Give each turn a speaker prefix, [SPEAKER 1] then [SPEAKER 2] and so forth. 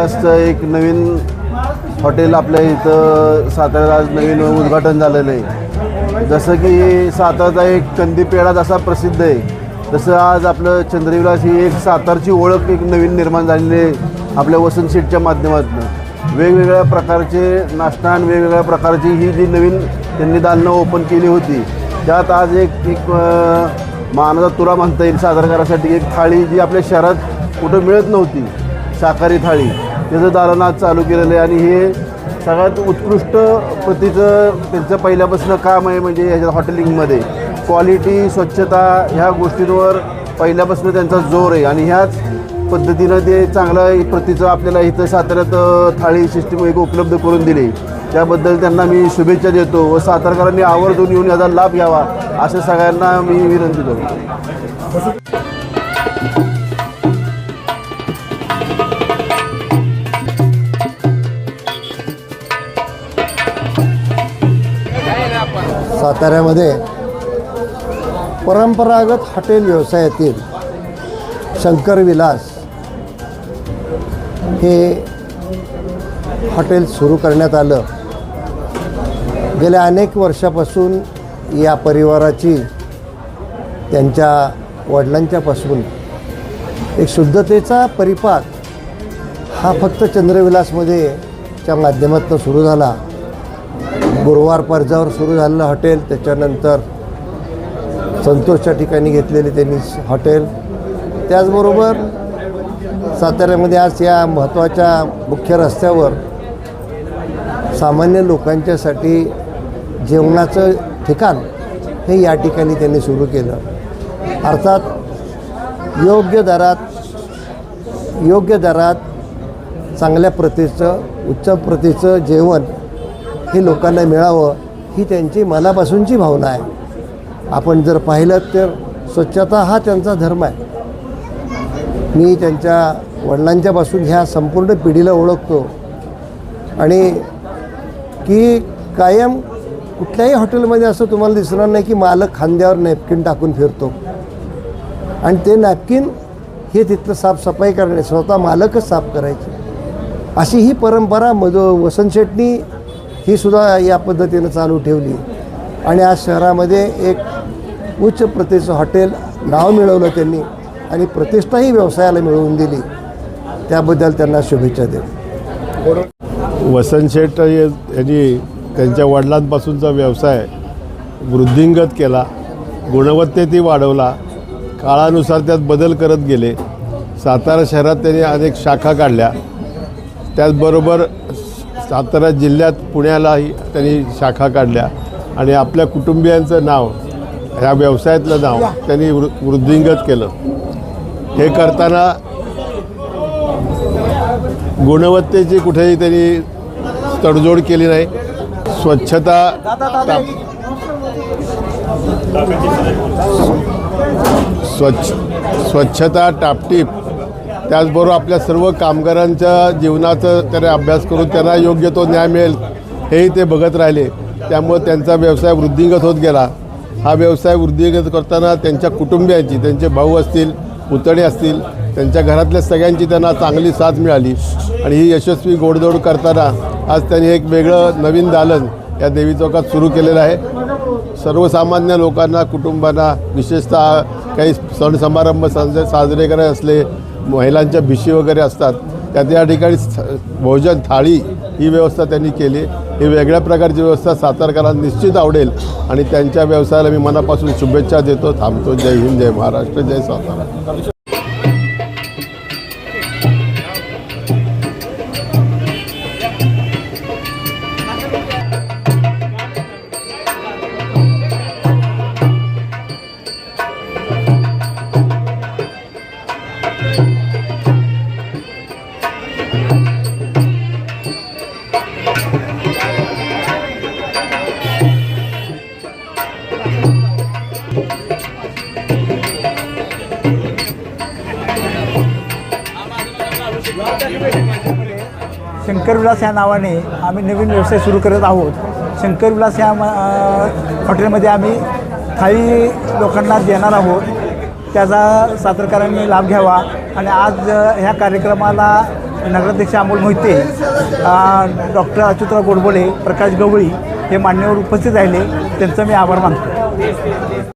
[SPEAKER 1] महाराष्ट्राचं एक नवीन हॉटेल आपल्या इथं साताऱ्यात आज नवीन उद्घाटन झालेलं आहे. जसं की साताराचा एक कंदी पेढा जसा प्रसिद्ध आहे. तसं आज आपलं चंद्रविलास ही एक सातारची ओळख एक नवीन निर्माण झालेली आहे आपल्या वसंत सीटच्या माध्यमातून. वेगवेगळ्या प्रकारचे नाश्ता आणि वेगवेगळ्या प्रकारची ही जी नवीन त्यांनी दालनं ओपन केली होती त्यात आज एक एक मानाचा तुरा म्हणता येईल सादर करायसाठी. एक थाळी जी आपल्या शहरात कुठं मिळत नव्हती शाकाहारी थाळी. त्याचं दालन आज चालू केलेलं आहे आणि हे सगळ्यात उत्कृष्ट प्रतीचं त्यांचं पहिल्यापासून काम आहे म्हणजे ह्याच्या हॉटेलिंगमध्ये क्वालिटी स्वच्छता ह्या गोष्टींवर पहिल्यापासून त्यांचा जोर आहे. आणि ह्याच पद्धतीनं ते चांगलं प्रतीचं आपल्याला इथं साताऱ्यात थाळी सिस्टीम एक उपलब्ध करून दिली. त्याबद्दल त्यांना मी शुभेच्छा देतो व सातारकरांनी आवर्जून येऊन याचा लाभ घ्यावा असं सगळ्यांना मी विनंती करतो.
[SPEAKER 2] साताऱ्यामध्ये परंपरागत हॉटेल व्यवसायातील शंकर विलास हे हॉटेल सुरू करण्यात आलं. गेल्या अनेक वर्षापासून या परिवाराची त्यांच्या वडिलांच्यापासून एक शुद्धतेचा परिपाक हा फक्त चंद्रविलासमध्ये च्या माध्यमातून सुरू झाला. गुरुवार पर्जावर सुरू झालेलं हॉटेल त्याच्यानंतर संतोषच्या ठिकाणी घेतलेले त्यांनी हॉटेल. त्याचबरोबर साताऱ्यामध्ये आज या महत्त्वाच्या मुख्य रस्त्यावर सामान्य लोकांच्यासाठी जेवणाचं ठिकाण हे या ठिकाणी त्यांनी सुरू केलं. अर्थात योग्य दरात योग्य दरात चांगल्या प्रतीचं उच्च प्रतीचं जेवण हे लोकांना मिळावं ही त्यांची मनापासूनची भावना आहे. आपण जर पाहिलं तर स्वच्छता हा त्यांचा धर्म आहे. मी त्यांच्या वडिलांच्यापासून ह्या संपूर्ण पिढीला ओळखतो. आणि की कायम कुठल्याही हॉटेलमध्ये असं तुम्हाला दिसणार नाही की मालक खांद्यावर नॅपकिन टाकून फिरतो. आणि ते नॅपकिन हे तिथलं साफसफाई करणे स्वतः मालकच साफ करायचे. अशी ही परंपरा मधो वसंत ही सुद्धा या पद्धतीनं चालू ठेवली. आणि आज शहरामध्ये एक उच्च प्रतीचं हॉटेल नाव मिळवलं त्यांनी आणि प्रतिष्ठाही व्यवसायाला मिळवून दिली. त्याबद्दल त्यांना शुभेच्छा देऊ
[SPEAKER 3] वसंत शेठ यांनी त्यांच्या वडिलांपासूनचा व्यवसाय वृद्धिंगत केला गुणवत्तेतही वाढवला काळानुसार त्यात बदल करत गेले. सातारा शहरात त्यांनी अनेक शाखा काढल्या. त्याचबरोबर सातारा जिल्ह्यात पुण्यालाही त्यांनी शाखा काढल्या. आणि आपल्या कुटुंबियांचं नाव ह्या व्यवसायातलं नाव त्यांनी वृ वृद्धिंगत केलं. हे करताना गुणवत्तेची कुठेही त्यांनी तडजोड केली नाही. स्वच्छता स्वच्छ स्वच्छता टापटीप त्याचबरोबर आपल्या सर्व कामगारांच्या जीवनाचं त्याने अभ्यास करून त्यांना योग्य तो न्याय मिळेल हेही ते बघत राहिले. त्यामुळे त्यांचा व्यवसाय वृद्धिंगत होत गेला. हा व्यवसाय वृद्धिंगत करताना त्यांच्या कुटुंबियांची त्यांचे भाऊ असतील पुतणे असतील त्यांच्या घरातल्या सगळ्यांची त्यांना चांगली साथ मिळाली. आणि ही यशस्वी गोडदोड करताना आज त्यांनी एक वेगळं नवीन दालन या देवी चौकात सुरू केलेलं आहे. सर्वसामान्य लोकांना कुटुंबांना विशेषतः काही सण समारंभ साजरे साजरे करायचे असले महिलांच्या भिशी वगैरे असतात त्या त्या ठिकाणी स- भोजन थाळी ही व्यवस्था त्यांनी केली. ही वेगळ्या प्रकारची व्यवस्था सातारकरांना निश्चित आवडेल. आणि त्यांच्या व्यवसायाला मी मनापासून शुभेच्छा देतो. थांबतो. जय हिंद जय महाराष्ट्र जय सातारा.
[SPEAKER 4] शंकरविलास या नावाने आम्ही नवीन व्यवसाय सुरू करत आहोत. शंकरविलास या म- हॉटेलमध्ये आम्ही थाळी लोकांना देणार आहोत. त्याचा सादरकारांनी लाभ घ्यावा. आणि आज ह्या कार्यक्रमाला नगराध्यक्ष अमोल मोहिते डॉक्टर अच्युतराव गोडबोले प्रकाश गवळी हे मान्यवर उपस्थित राहिले. त्यांचा मी आभार मानतो.